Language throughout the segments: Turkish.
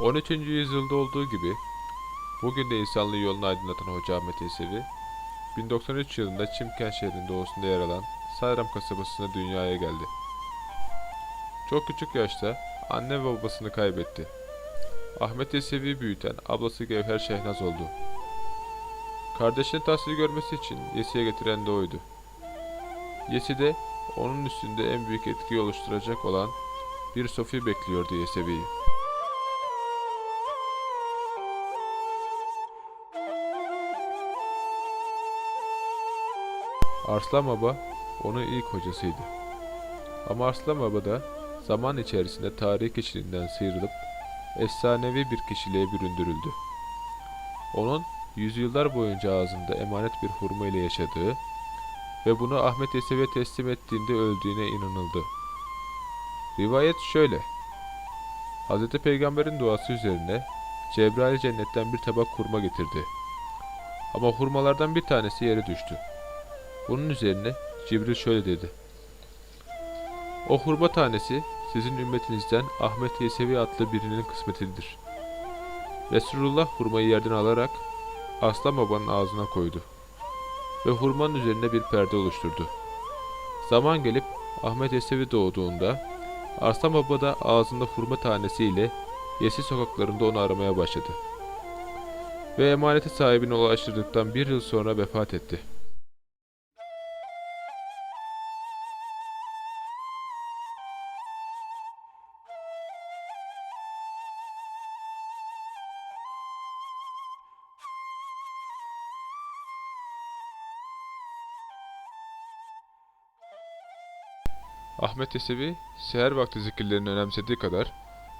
13. yüzyılda olduğu gibi bugün de insanlığı yolunu aydınlatan Hoca Ahmet Yesevi 1093 yılında Çimkent şehrinin doğusunda yer alan Sayram kasabasına dünyaya geldi. Çok küçük yaşta anne ve babasını kaybetti. Ahmet Yesevi'yi büyüten ablası Gevher Şehnaz oldu. Kardeşini tahsil görmesi için Yesi'ye getiren de oydu. Yesi de onun üstünde en büyük etkiyi oluşturacak olan bir Sofi bekliyordu Yesevi'yi. Arslan Baba onun ilk hocasıydı. Ama Arslan Baba da zaman içerisinde tarih kişiliğinden sıyrılıp efsanevi bir kişiliğe büründürüldü. Onun yüzyıllar boyunca ağzında emanet bir hurma ile yaşadığı ve bunu Ahmet Yesevi'ye teslim ettiğinde öldüğüne inanıldı. Rivayet şöyle. Hz. Peygamber'in duası üzerine Cebrail cennetten bir tabak hurma getirdi. Ama hurmalardan bir tanesi yere düştü. Bunun üzerine Cibril şöyle dedi. O hurma tanesi sizin ümmetinizden Ahmet Yesevi adlı birinin kısmetidir. Resulullah hurmayı yerden alarak Aslan babanın ağzına koydu ve hurmanın üzerine bir perde oluşturdu. Zaman gelip Ahmet Yesevi doğduğunda Arslan Baba da ağzında hurma tanesiyle Yesi sokaklarında onu aramaya başladı. Ve emaneti sahibine ulaştırdıktan bir yıl sonra vefat etti. Ahmet Yesevi, seher vakti zikirlerini önemsediği kadar,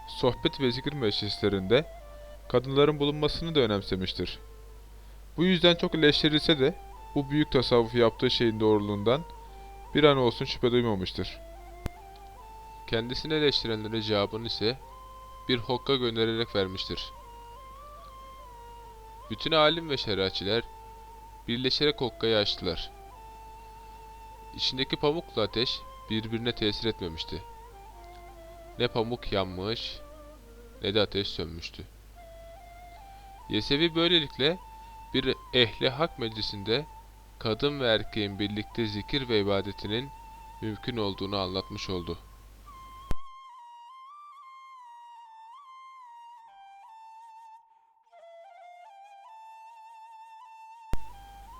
sohbet ve zikir meclislerinde kadınların bulunmasını da önemsemiştir. Bu yüzden çok eleştirilse de, bu büyük tasavvufu yaptığı şeyin doğruluğundan bir an olsun şüphe duymamıştır. Kendisini eleştirenlere cevabını ise bir hokka göndererek vermiştir. Bütün alim ve şeriatçiler birleşerek hokkayı açtılar. İçindeki pamukla ateş birbirine tesir etmemişti. Ne pamuk yanmış ne de ateş sönmüştü. Yesevi böylelikle bir ehli hak meclisinde kadın ve erkeğin birlikte zikir ve ibadetinin mümkün olduğunu anlatmış oldu.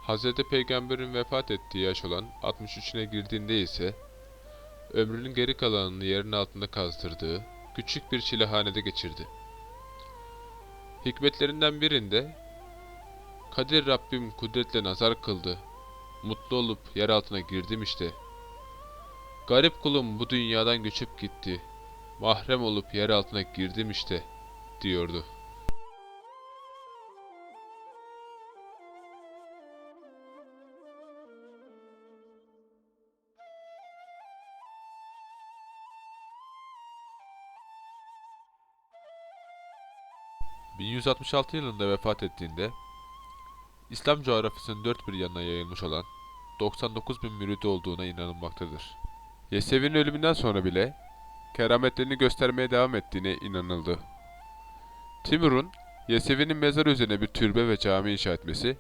Hz. Peygamber'in vefat ettiği yaş olan 63'üne girdiğinde ise ömrünün geri kalanını yerin altında kazdırdığı küçük bir çilehanede geçirdi. Hikmetlerinden birinde Kadir Rabbim kudretle nazar kıldı. Mutlu olup yer altına girdim işte. Garip kulum bu dünyadan göçüp gitti. Mahrem olup yer altına girdim işte diyordu. ...1166 yılında vefat ettiğinde... ...İslam coğrafyasının dört bir yanına yayılmış olan... ...99 bin müridi olduğuna inanılmaktadır. Yesevi'nin ölümünden sonra bile... ...kerametlerini göstermeye devam ettiğine inanıldı. Timur'un... ...Yesevi'nin mezarı üzerine bir türbe ve cami inşa etmesi...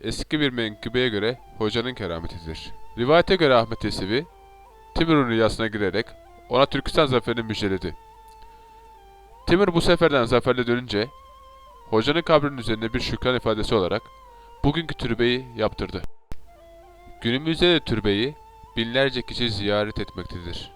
...eski bir menkıbeye göre hocanın kerametidir. Rivayete göre Ahmet Yesevi... Timur'un rüyasına girerek... ...ona Türkistan zaferini müjdeledi. Timur bu seferden zaferle dönünce hocanın kabrinin üzerinde bir şükran ifadesi olarak bugünkü türbeyi yaptırdı. Günümüzde de türbeyi binlerce kişi ziyaret etmektedir.